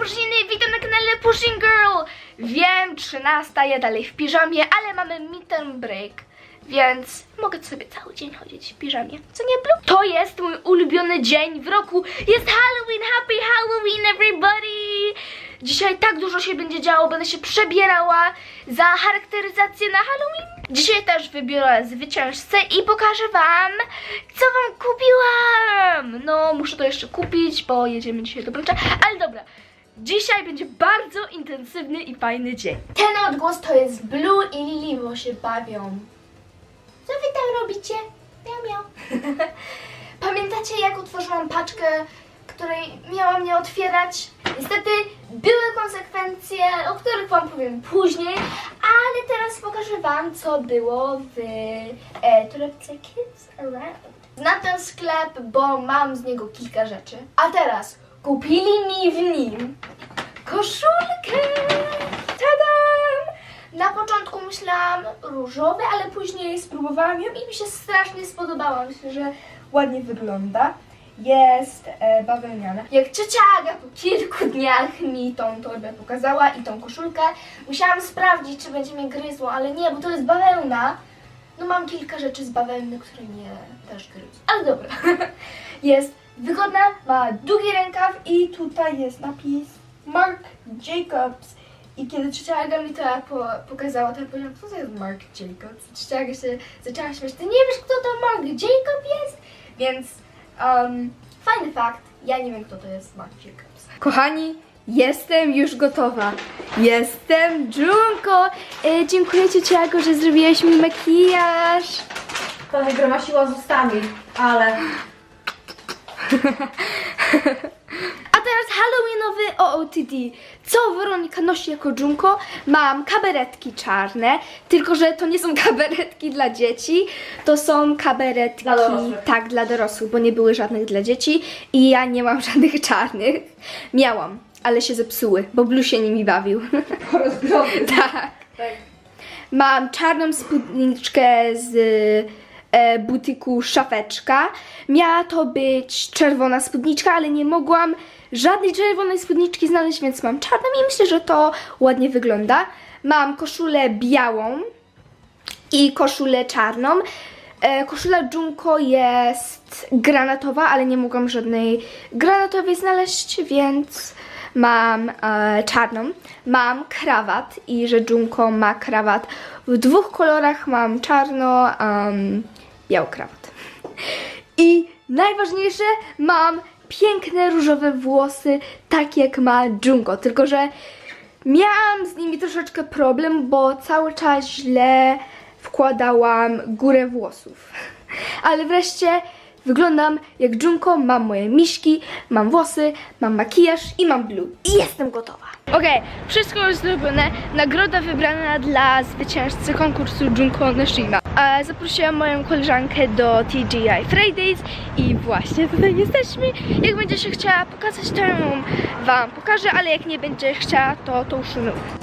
Puszyny, witam na kanale Pushing Girl! Wiem, 13, ja dalej w piżamie, ale mamy midterm break, więc mogę sobie cały dzień chodzić w piżamie. Co nie, Blue? To jest mój ulubiony dzień w roku. Jest Halloween! Happy Halloween, everybody! Dzisiaj tak dużo się będzie działo, będę się przebierała za charakteryzację na Halloween. Dzisiaj też wybiorę zwycięzcę i pokażę wam, co wam kupiłam. No, muszę to jeszcze kupić, bo jedziemy dzisiaj do Brącza, ale dobra. Dzisiaj będzie bardzo intensywny i fajny dzień. Ten odgłos to jest Blue i Lili, bo się bawią. Co wy tam robicie? Miau, miau. Pamiętacie, jak otworzyłam paczkę, której miałam nie otwierać? Niestety były konsekwencje, o których Wam powiem później, ale teraz pokażę Wam, co było w e, torebce Kids Around. Znam ten sklep, bo mam z niego kilka rzeczy. A teraz kupili mi w nim koszulkę! Tadam! Na początku myślałam różowy, ale później spróbowałam ją i mi się strasznie spodobała. Myślę, że ładnie wygląda. Jest e, bawełniana. Jak ciocia Aga po kilku dniach mi tą torbę pokazała i tą koszulkę, musiałam sprawdzić, czy będzie mnie gryzło, ale nie, bo to jest bawełna. No mam kilka rzeczy z bawełny, które mnie też gryzą. Ale dobra. jest wygodna, ma długi rękaw i tutaj jest napis Mark Jacobs. I kiedy trzecia Aga mi to po, pokazała, to ja powiedziałam, co to jest Mark Jacobs? Trzecia Aga się zaczęła śmiać, ty nie wiesz, kto to Mark Jacob jest? Więc um, fajny fakt, ja nie wiem, kto to jest Mark Jacobs. Kochani, jestem już gotowa. Jestem Junko. E, dziękuję Ci, Ago, że zrobiłaś mi makijaż. Trochę gromasiła z ustami, ale A teraz Halloweenowy OOTD. Co Weronika nosi jako Junko? Mam kabaretki czarne, tylko że to nie są kabaretki dla dzieci, to są kabaretki Dla dorosłych. tak dla dorosłych, bo nie były żadnych dla dzieci i ja nie mam żadnych czarnych. Miałam, ale się zepsuły, bo Blue się nimi bawił. rozgromy. tak. Tak. Mam czarną spódniczkę z butiku Szafeczka. Miała to być czerwona spódniczka, ale nie mogłam żadnej czerwonej spódniczki znaleźć, więc mam czarną i myślę, że to ładnie wygląda. Mam koszulę białą i koszulę czarną. E, koszula Junko jest granatowa, ale nie mogłam żadnej granatowej znaleźć, więc mam e, czarną. Mam krawat i że Junko ma krawat w dwóch kolorach. Mam czarno, um, biały krawat. I najważniejsze, mam piękne różowe włosy, tak jak ma Junko, tylko że miałam z nimi troszeczkę problem, bo cały czas źle wkładałam górę włosów. Ale wreszcie wyglądam jak Junko, mam moje miśki, mam włosy, mam makijaż i mam blue. I jestem gotowa. Okej, wszystko już zrobione. Nagroda wybrana dla zwycięzcy konkursu Junko Nashima. A zaprosiłam moją koleżankę do TGI Fridays i właśnie tutaj jesteśmy. Jak będzie się chciała pokazać, to ją wam pokażę, ale jak nie będzie chciała, to to uszynuję.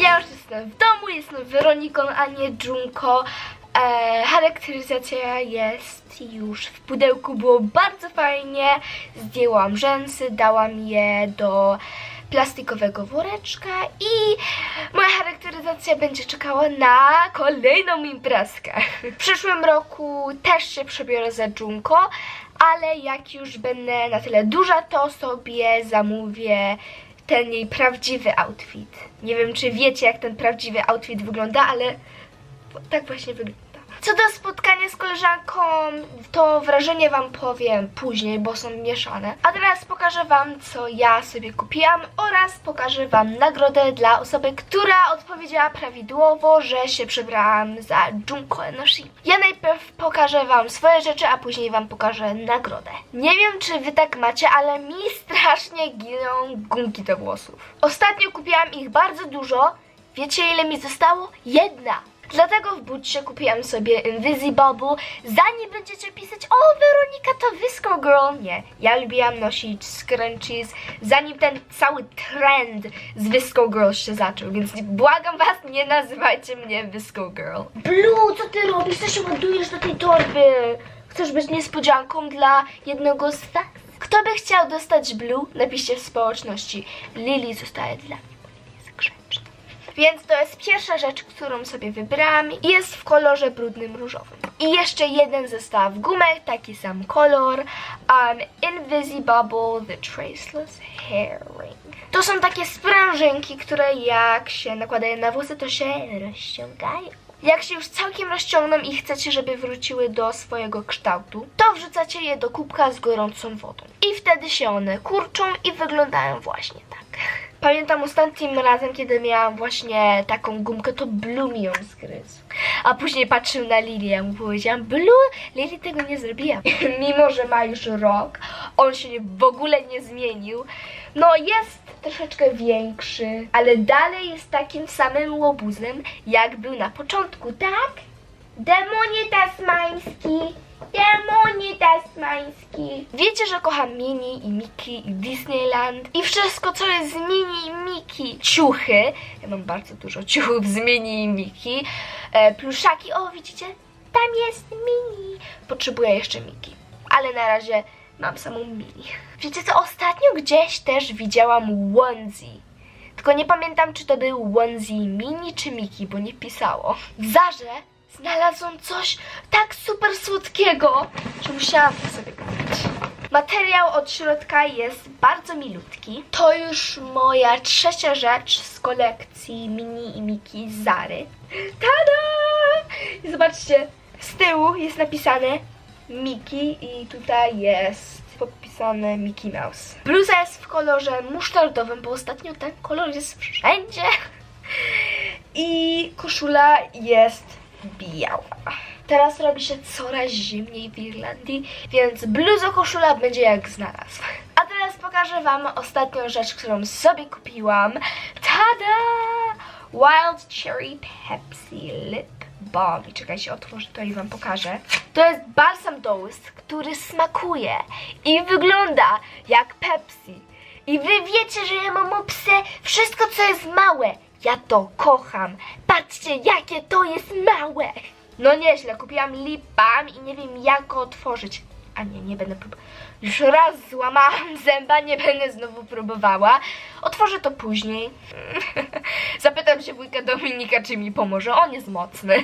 Ja już jestem w domu, jestem Weroniką, a nie Junko. E, charakteryzacja jest już w pudełku, było bardzo fajnie. Zdjęłam rzęsy, dałam je do plastikowego woreczka i moja charakteryzacja będzie czekała na kolejną imprezkę. W przyszłym roku też się przebiorę za Junko, ale jak już będę na tyle duża, to sobie zamówię ten jej prawdziwy outfit. Nie wiem, czy wiecie, jak ten prawdziwy outfit wygląda, ale tak właśnie wygląda. Co do spotkania z koleżanką, to wrażenie Wam powiem później, bo są mieszane. A teraz pokażę Wam, co ja sobie kupiłam oraz pokażę Wam nagrodę dla osoby, która odpowiedziała prawidłowo, że się przebrałam za Junko Enoshi. Ja najpierw pokażę Wam swoje rzeczy, a później Wam pokażę nagrodę. Nie wiem, czy Wy tak macie, ale mi strasznie giną gumki do włosów. Ostatnio kupiłam ich bardzo dużo. Wiecie, ile mi zostało? Jedna. Dlatego w bucie kupiłam sobie Invisibubble. Zanim będziecie pisać, o Weronika to Visco Girl. Nie, ja lubiłam nosić scrunchies, zanim ten cały trend z Visco Girl się zaczął, więc błagam was, nie nazywajcie mnie Visco Girl. Blue, co ty robisz? Co się ładujesz do tej torby? Chcesz być niespodzianką dla jednego z was? Kto by chciał dostać Blue? Napiszcie w społeczności. Lily zostaje dla Więc to jest pierwsza rzecz, którą sobie wybrałam. Jest w kolorze brudnym różowym. I jeszcze jeden zestaw gumek, taki sam kolor. Um, Invisibubble The Traceless Hair Ring. To są takie sprężynki, które jak się nakładają na włosy, to się rozciągają. Jak się już całkiem rozciągną i chcecie, żeby wróciły do swojego kształtu, to wrzucacie je do kubka z gorącą wodą. I wtedy się one kurczą i wyglądają właśnie tak. Pamiętam ostatnim razem, kiedy miałam właśnie taką gumkę, to Blue mi ją zgryzł. A później patrzył na Lilię, mu powiedziałam, Blue, Lily tego nie zrobiła. Mimo, że ma już rok, on się w ogóle nie zmienił. No jest troszeczkę większy, ale dalej jest takim samym łobuzem, jak był na początku, tak? Demonie tasmański, demonie tasmański. Wiecie, że kocham Mini i Miki i Disneyland i wszystko, co jest z Mini i Miki. Ciuchy, ja mam bardzo dużo ciuchów z Mini i Miki. E, pluszaki, o widzicie? Tam jest Mini. Potrzebuję jeszcze Miki, ale na razie mam samą Mini. Wiecie co, ostatnio gdzieś też widziałam onesie. Tylko nie pamiętam, czy to był onesie mini czy Miki, bo nie pisało. W Zarze znalazłam coś tak super słodkiego, że musiałam to sobie kupić. Materiał od środka jest bardzo milutki. To już moja trzecia rzecz z kolekcji Mini i Miki z Zary. Tada! I zobaczcie, z tyłu jest napisane Miki i tutaj jest podpisane Mickey Mouse. Bluza jest w kolorze musztardowym, bo ostatnio ten kolor jest wszędzie. I koszula jest biała. Teraz robi się coraz zimniej w Irlandii, więc bluzo koszula będzie jak znalazł. A teraz pokażę Wam ostatnią rzecz, którą sobie kupiłam. Tada! Wild Cherry Pepsi Lip Balm. I czekajcie, otworzę to i Wam pokażę. To jest balsam do ust, który smakuje i wygląda jak Pepsi. I wy wiecie, że ja mam obsę wszystko, co jest małe. Ja to kocham. Patrzcie, jakie to jest małe. No nieźle, kupiłam lip balm i nie wiem jak go otworzyć. A nie, nie będę próbować. Już raz złamałam zęba, nie będę znowu próbowała. Otworzę to później. Zapytam się wujka Dominika, czy mi pomoże. On jest mocny.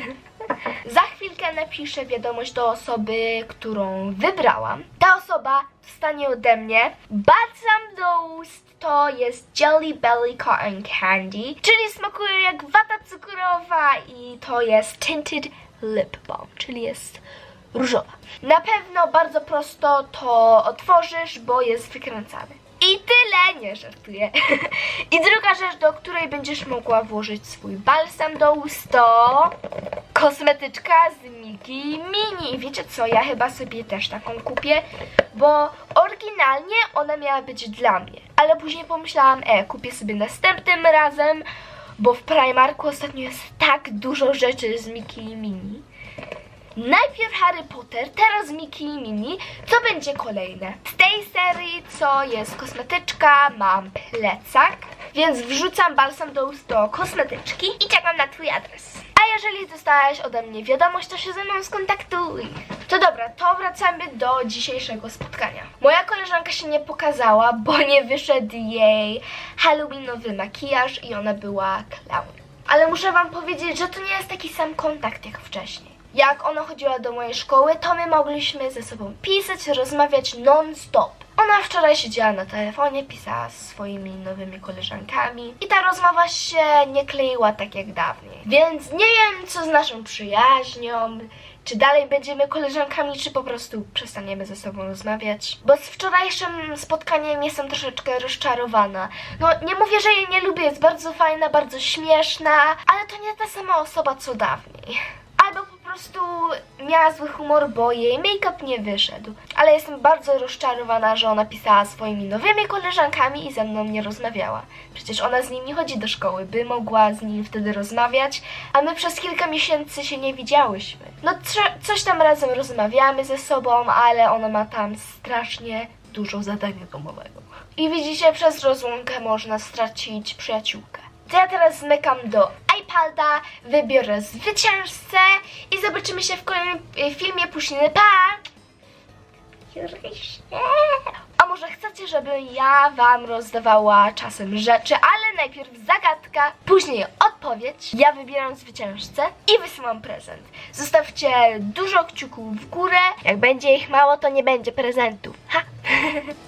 Za chwilkę napiszę wiadomość do osoby, którą wybrałam. Ta osoba dostanie ode mnie balsam do ust. To jest Jelly Belly Cotton Candy, czyli smakuje jak wata cukrowa i to jest Tinted Lip Balm, czyli jest różowa. Na pewno bardzo prosto to otworzysz, bo jest wykręcany. I tyle, nie żartuję. I druga rzecz, do której będziesz mogła włożyć swój balsam do ust, to kosmetyczka z Miki Mini. Wiecie co, ja chyba sobie też taką kupię, bo oryginalnie ona miała być dla mnie. Ale później pomyślałam, e, kupię sobie następnym razem, bo w Primarku ostatnio jest tak dużo rzeczy z Miki Mini. Najpierw Harry Potter, teraz Miki i Mini. Co będzie kolejne? Z tej serii, co jest kosmetyczka, mam plecak, więc wrzucam balsam do ust do kosmetyczki i czekam na Twój adres. A jeżeli dostałeś ode mnie wiadomość, to się ze mną skontaktuj. To dobra, to wracamy do dzisiejszego spotkania. Moja koleżanka się nie pokazała, bo nie wyszedł jej halloweenowy makijaż i ona była clown. Ale muszę wam powiedzieć, że to nie jest taki sam kontakt jak wcześniej. Jak ona chodziła do mojej szkoły, to my mogliśmy ze sobą pisać, rozmawiać non-stop. Ona wczoraj siedziała na telefonie, pisała z swoimi nowymi koleżankami i ta rozmowa się nie kleiła tak jak dawniej. Więc nie wiem, co z naszą przyjaźnią, czy dalej będziemy koleżankami, czy po prostu przestaniemy ze sobą rozmawiać. Bo z wczorajszym spotkaniem jestem troszeczkę rozczarowana. No, nie mówię, że jej nie lubię, jest bardzo fajna, bardzo śmieszna, ale to nie ta sama osoba co dawniej. Prostu miała zły humor, bo jej make-up nie wyszedł. Ale jestem bardzo rozczarowana, że ona pisała swoimi nowymi koleżankami i ze mną nie rozmawiała. Przecież ona z nim nie chodzi do szkoły, by mogła z nim wtedy rozmawiać, a my przez kilka miesięcy się nie widziałyśmy. No coś tam razem rozmawiamy ze sobą, ale ona ma tam strasznie dużo zadania domowego. I widzicie, przez rozłąkę można stracić przyjaciółkę. To ja teraz zmykam do iPada, wybiorę zwycięzcę i zobaczymy się w kolejnym e, filmie Pusziny. Pa! A może chcecie, żebym ja wam rozdawała czasem rzeczy, ale najpierw zagadka, później odpowiedź. Ja wybieram zwycięzcę i wysyłam prezent. Zostawcie dużo kciuków w górę. Jak będzie ich mało, to nie będzie prezentów. Ha!